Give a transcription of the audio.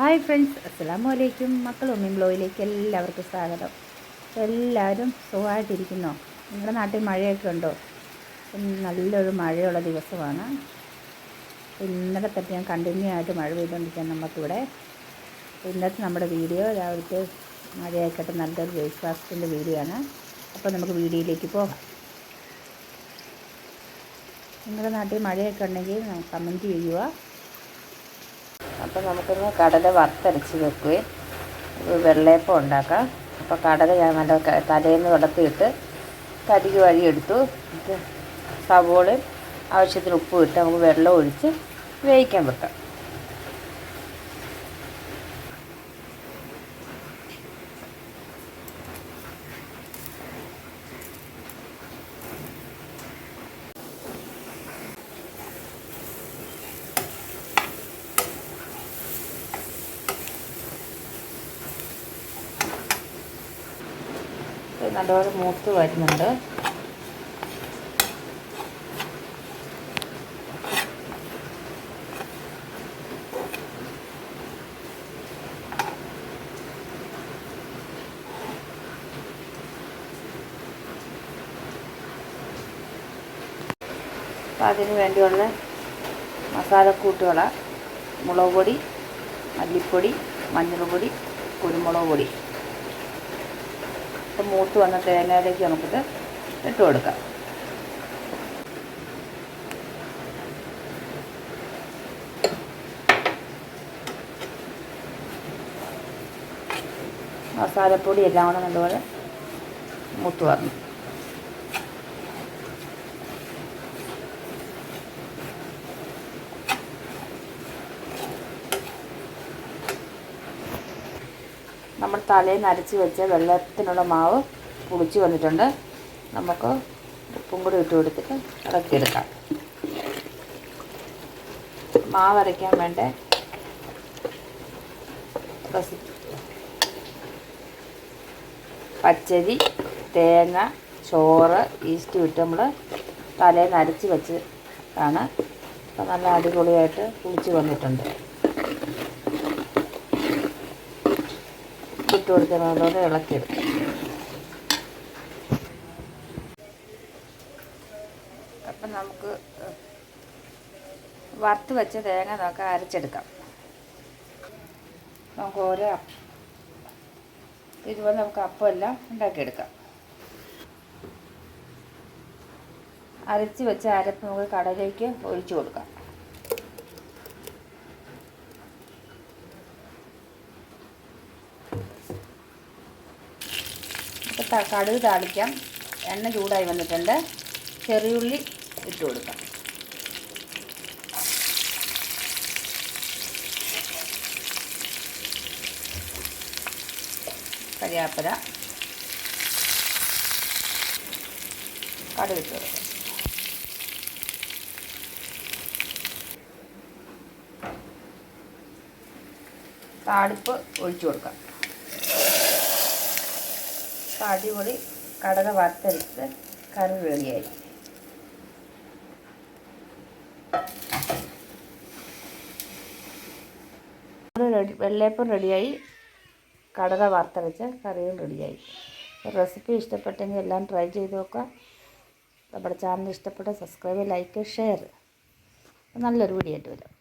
Hi friends അസ്സാം വലൈക്കും മക്കൾ ഉമ്മയും ബ്ലോയിലേക്ക് എല്ലാവർക്കും സ്വാഗതം. എല്ലാവരും സുഖമായിട്ടിരിക്കുന്നോ? നിങ്ങളുടെ നാട്ടിൽ മഴയൊക്കെ ഉണ്ടോ? നല്ലൊരു മഴയുള്ള ദിവസമാണ്. ഇന്നലെ തന്നെ ഞാൻ കണ്ടിന്യൂ ആയിട്ട് മഴ പെയ്തുകൊണ്ടിരിക്കാൻ നമുക്കിവിടെ ഇന്നത്തെ നമ്മുടെ വീഡിയോ രാവിലത്തെ മഴയായിക്കോട്ടെ നല്ലൊരു ബ്രേക്ക്ഫാസ്റ്റിന്റെ വീഡിയോ ആണ്. അപ്പോൾ നമുക്ക് വീഡിയോയിലേക്ക് പോകാം. നിങ്ങളുടെ നാട്ടിൽ മഴയൊക്കെ ഉണ്ടെങ്കിൽ കമന്റ് ചെയ്യുക. അപ്പോൾ നമുക്കൊന്ന് കടല വറുത്തരച്ച് വെക്കുകയും വെള്ളയപ്പം ഉണ്ടാക്കാം. അപ്പോൾ കടല ഞാൻ നല്ല തലേന്ന് വെള്ളത്തിലിട്ട് കരിക്ക് വഴി എടുത്തു. ഇത് സവോളയും ആവശ്യത്തിന് ഉപ്പും ഇട്ട് നമുക്ക് വെള്ളം ഒഴിച്ച് വേവിക്കാൻ വെക്കാം. നല്ലപോലെ മൂത്ത് വരുന്നുണ്ട്. അപ്പം അതിന് വേണ്ടിയുള്ള മസാലക്കൂട്ടുകളാണ് മുളക് പൊടി മല്ലിപ്പൊടി മഞ്ഞൾപ്പൊടി കുരുമുളക് പൊടി. ഇപ്പം മൂത്ത് വന്ന തേങ്ങയിലേക്ക് നമുക്കിത് ഇട്ട് കൊടുക്കാം. മസാലപ്പൊടി എല്ലാം കൂടെ നല്ലപോലെ മൂത്ത് വന്നു നമ്മൾ തലേന്ന് അരച്ച് വെച്ച വെള്ളത്തിനുള്ള മാവ് പുളിച്ച് വന്നിട്ടുണ്ട്. നമുക്ക് ഉപ്പും കൂടി ഇട്ട് കൊടുത്തിട്ട് ഇളക്കിയെടുക്കാം. മാവ് അരയ്ക്കാൻ വേണ്ട പച്ചരി തേങ്ങ ചോറ് ഈസ്റ്റ് വിട്ട് നമ്മൾ തലേന്ന് അരച്ച് വെച്ച് ആണ് അപ്പോൾ നല്ല അടിപൊളിയായിട്ട് കുളിച്ച് വന്നിട്ടുണ്ട്. ഇട്ട് കൊടുക്കുന്നതോടെ ഇളക്കി ഇളക്കിയെടുക്കും അപ്പം നമുക്ക് വറുത്ത് വെച്ച തേങ്ങ നമുക്ക് അരച്ചെടുക്കാം. നമുക്ക് ഓരോ ഇതുപോലെ നമുക്ക് അപ്പമെല്ലാം ഉണ്ടാക്കിയെടുക്കാം. അരച്ച് വെച്ച അരപ്പ് നമുക്ക് കടലേക്ക് ഒഴിച്ചു കൊടുക്കാം. അപ്പോൾ കടുക് താളിക്കാം. എണ്ണ ചൂടായി വന്നിട്ടുണ്ട്. ചെറിയുള്ളി ഇട്ട് കൊടുക്കാം. കരിയാപ്പര കടുക് ഇട്ട് കൊടുക്കാം. താളിപ്പ് ഒഴിച്ചു കൊടുക്കാം. അപ്പോൾ അടിപൊളി കടല വറുത്തെടുത്ത് കറി റെഡിയായി റെഡി വെള്ളയപ്പം റെഡിയായി. കടല വറുത്തരച്ച് കറിയും റെഡിയായി. റെസിപ്പി ഇഷ്ടപ്പെട്ടെങ്കിൽ എല്ലാം ട്രൈ ചെയ്ത് നോക്കുക. നമ്മുടെ ചാനൽ ഇഷ്ടപ്പെട്ട സബ്സ്ക്രൈബ് ലൈക്ക് ഷെയർ. നല്ലൊരു വീഡിയോ ആയിട്ട് വരാം.